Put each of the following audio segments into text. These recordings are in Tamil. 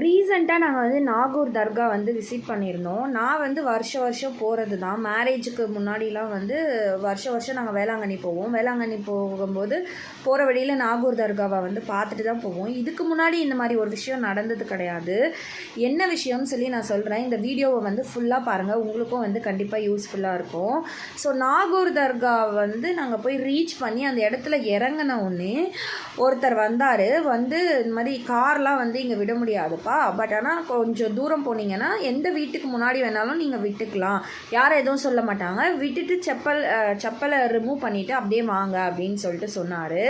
ரீசெண்டாக நாங்கள் வந்து நாகூர் தர்கா வந்து விசிட் பண்ணியிருந்தோம். நான் வந்து வருஷ வருஷம் போகிறது தான். மேரேஜுக்கு முன்னாடிலாம் வந்து வருஷ வருஷம் நாங்கள் வேளாங்கண்ணி போவோம். வேளாங்கண்ணி போகும்போது போகிற வழியில் நாகூர் தர்காவை வந்து பார்த்துட்டு தான் போவோம். இதுக்கு முன்னாடி இந்த மாதிரி ஒரு விஷயம் நடந்தது கிடையாது. என்ன விஷயம்னு சொல்லி நான் சொல்கிறேன் இந்த வீடியோவை வந்து ஃபுல்லாக பாருங்கள் உங்களுக்கும் வந்து கண்டிப்பாக யூஸ்ஃபுல்லாக இருக்கும். ஸோ நாகூர் தர்கா வந்து நாங்கள் போய் ரீச் பண்ணி அந்த இடத்துல இறங்கின ஒன்று ஒருத்தர் வந்தார். வந்து இந்த மாதிரி கார்லாம் வந்து இங்கே விட முடியாது. முடியாதுப்பா பட் ஆனால் கொஞ்சம் தூரம் போனீங்கன்னா எந்த வீட்டுக்கு முன்னாடி வேணாலும் நீங்கள் விட்டுக்கலாம். யாரும் எதுவும் சொல்ல மாட்டாங்க. விட்டுட்டு செப்பல் செப்பலை ரிமூவ் பண்ணிவிட்டு அப்படியே வாங்க அப்படின்னு சொல்லிட்டு சொன்னார்.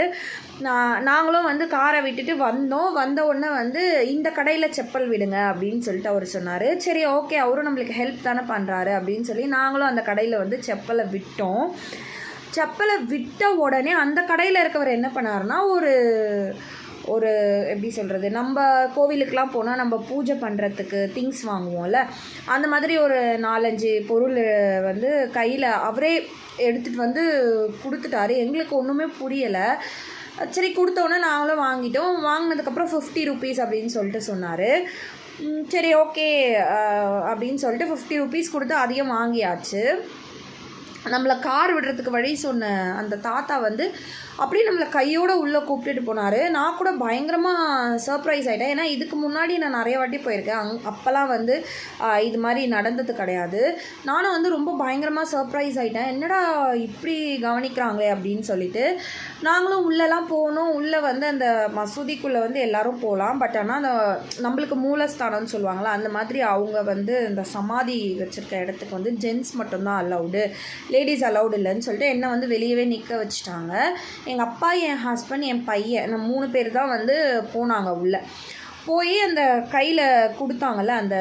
நான் நாங்களும் வந்து காரை விட்டுட்டு வந்தோம். வந்த உடனே வந்து இந்த கடையில் செப்பல் விடுங்க அப்படின்னு சொல்லிட்டு அவர் சொன்னார். சரி ஓகே அவரும் நம்மளுக்கு ஹெல்ப் தானே பண்ணுறாரு அப்படின்னு சொல்லி நாங்களும் அந்த கடையில் வந்து செப்பலை விட்டோம். செப்பலை விட்ட உடனே அந்த கடையில் இருக்கவர் என்ன பண்ணாருன்னா ஒரு ஒரு எப்படி சொல்கிறது நம்ம கோவிலுக்கெலாம் போனால் நம்ம பூஜை பண்ணுறதுக்கு திங்ஸ் வாங்குவோம்ல. அந்த மாதிரி ஒரு நாலஞ்சு பொருள் வந்து கையில் அவரே எடுத்துகிட்டு வந்து கொடுத்துட்டாரு. எங்களுக்கு ஒன்றுமே புரியலை. சரி கொடுத்தோன்னே நாங்களும் வாங்கிட்டோம். வாங்கினதுக்கப்புறம் ஃபிஃப்டி ருபீஸ் அப்படின்னு சொல்லிட்டு சொன்னார். சரி ஓகே அப்படின்னு சொல்லிட்டு ஃபிஃப்டி ருபீஸ் கொடுத்து அதிகம் வாங்கியாச்சு. நம்மளை கார் விடுறதுக்கு வழி சொன்ன அந்த தாத்தா வந்து அப்படியே நம்மளை கையோடு உள்ளே கூப்பிட்டுட்டு போனார். நான் கூட பயங்கரமாக சர்ப்ரைஸ் ஆகிட்டேன் ஏன்னா இதுக்கு முன்னாடி நான் நிறைய வாட்டி போயிருக்கேன். அங் அப்போல்லாம் வந்து இது மாதிரி நடந்தது கிடையாது. நானும் வந்து ரொம்ப பயங்கரமாக சர்ப்ரைஸ் ஆகிட்டேன் என்னடா இப்படி கவனிக்கிறாங்களே அப்படின்னு சொல்லிட்டு நாங்களும் உள்ளெல்லாம் போனோம். உள்ளே வந்து அந்த மசூதிக்குள்ளே வந்து எல்லோரும் போகலாம் பட் ஆனால் அந்த நம்மளுக்கு மூலஸ்தானம்னு சொல்லுவாங்களா அந்த மாதிரி அவங்க வந்து இந்த சமாதி வச்சுருக்க இடத்துக்கு வந்து ஜென்ஸ் மட்டும்தான் அலௌடு லேடிஸ் அலௌடு இல்லைன்னு சொல்லிட்டு என்னை வந்து வெளியவே நிற்க வச்சுட்டாங்க. எங்கள் அப்பா என் ஹஸ்பண்ட் என் பையன் நம்ம மூணு பேர் தான் வந்து போனாங்க உள்ளே. போய் அந்த கையில் கொடுத்தாங்கல்ல அந்த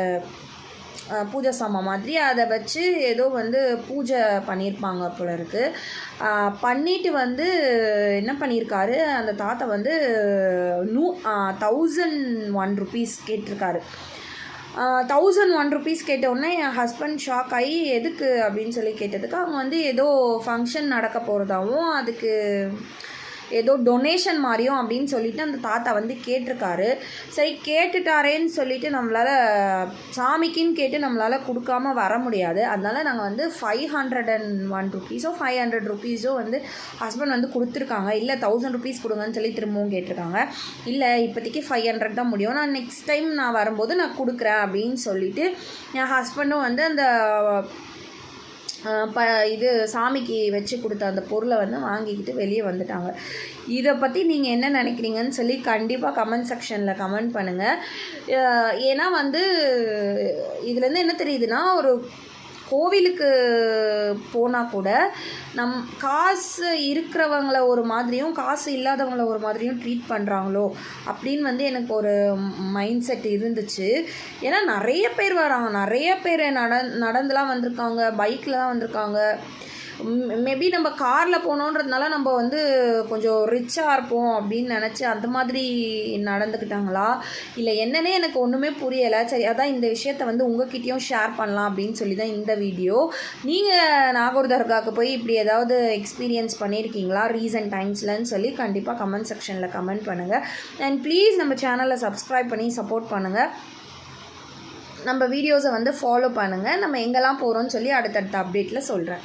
பூஜை சாமான் மாதிரி அதை வச்சு ஏதோ வந்து பூஜை பண்ணியிருப்பாங்க போல இருக்குது பண்ணிட்டு வந்து என்ன பண்ணியிருக்காரு அந்த தாத்தா வந்து நூ தௌசண்ட் ஒன் ருபீஸ் கேட்டிருக்காரு. தௌசண்ட் ஒன் ருபீஸ் கேட்ட என் ஹஸ்பண்ட் ஷாக் ஆகி எதுக்கு? அப்படின்னு சொல்லி கேட்டதுக்கு அவங்க வந்து ஏதோ ஃபங்க்ஷன் நடக்க போகிறதாவும் அதுக்கு ஏதோ டொனேஷன் மாதிரியும் அப்படின்னு சொல்லிட்டு அந்த தாத்தா வந்து கேட்டிருக்காரு. சரி கேட்டுட்டாரேன்னு சொல்லிட்டு நம்மளால் சாமிக்குன்னு கேட்டு நம்மளால் கொடுக்காம வர முடியாது. அதனால் நாங்கள் வந்து ஃபைவ் ஹண்ட்ரட் அண்ட் ஒன் ருபீஸோ ஃபைவ் ஹண்ட்ரட் ருபீஸோ வந்து ஹஸ்பண்ட் வந்து கொடுத்துருக்காங்க. இல்லை தௌசண்ட் ருபீஸ் கொடுங்கன்னு சொல்லி திரும்பவும் கேட்டிருக்காங்க. இல்லை இப்போதைக்கு ஃபைவ் ஹண்ட்ரட் தான் முடியும். நான் நெக்ஸ்ட் டைம் நான் வரும்போது நான் கொடுக்குறேன் அப்படின்னு சொல்லிட்டு என் ஹஸ்பண்டும் வந்து அந்த ப இது சாமிக்கு வச்சு கொடுத்த அந்த பொருளை வந்து வாங்கிக்கிட்டு வெளியே வந்துட்டாங்க. இதை பற்றி நீங்கள் என்ன நினைக்கிறீங்கன்னு சொல்லி கண்டிப்பாக கமெண்ட் செக்ஷனில் கமெண்ட் பண்ணுங்கள் ஏன்னா வந்து இதுலேருந்து என்ன தெரியுதுன்னா ஒரு கோவிலுக்கு போனால் கூட நம் காசு இருக்கிறவங்கள ஒரு மாதிரியும் காசு இல்லாதவங்கள ஒரு மாதிரியும் ட்ரீட் பண்ணுறாங்களோ அப்படின்னு வந்து எனக்கு ஒரு மைண்ட் செட் இருந்துச்சு. ஏன்னா நிறைய பேர் வராங்க. நிறைய பேர் நட நடந்துலாம் வந்திருக்காங்க பைக்கில் தான் வந்திருக்காங்க. மேபி நம்ம காரில் போனோன்றதுனால நம்ம வந்து கொஞ்சம் ரிச்சாக இருப்போம் அப்படின்னு நினச்சி அந்த மாதிரி நடந்துக்கிட்டாங்களா? இல்லை என்னன்னே எனக்கு ஒன்றுமே புரியலை. சரி அதான் இந்த விஷயத்த வந்து உங்ககிட்டயும் ஷேர் பண்ணலாம் அப்படின்னு சொல்லி தான் இந்த வீடியோ நீங்கள் நாகூர் தர்காவுக்கு போய் இப்படி ஏதாவது எக்ஸ்பீரியன்ஸ் பண்ணியிருக்கீங்களா ரீசன்ட் டைம்ஸ்லன்னு சொல்லி கண்டிப்பாக கமெண்ட் செக்ஷனில் கமெண்ட் பண்ணுங்கள் அண்ட் ப்ளீஸ் நம்ம சேனலை சப்ஸ்கிரைப் பண்ணி சப்போர்ட் பண்ணுங்கள் நம்ம வீடியோஸை வந்து ஃபாலோ பண்ணுங்கள் நம்ம எங்கெல்லாம் போகிறோம்னு சொல்லி அடுத்தடுத்த அப்டேட்டில் சொல்கிறேன்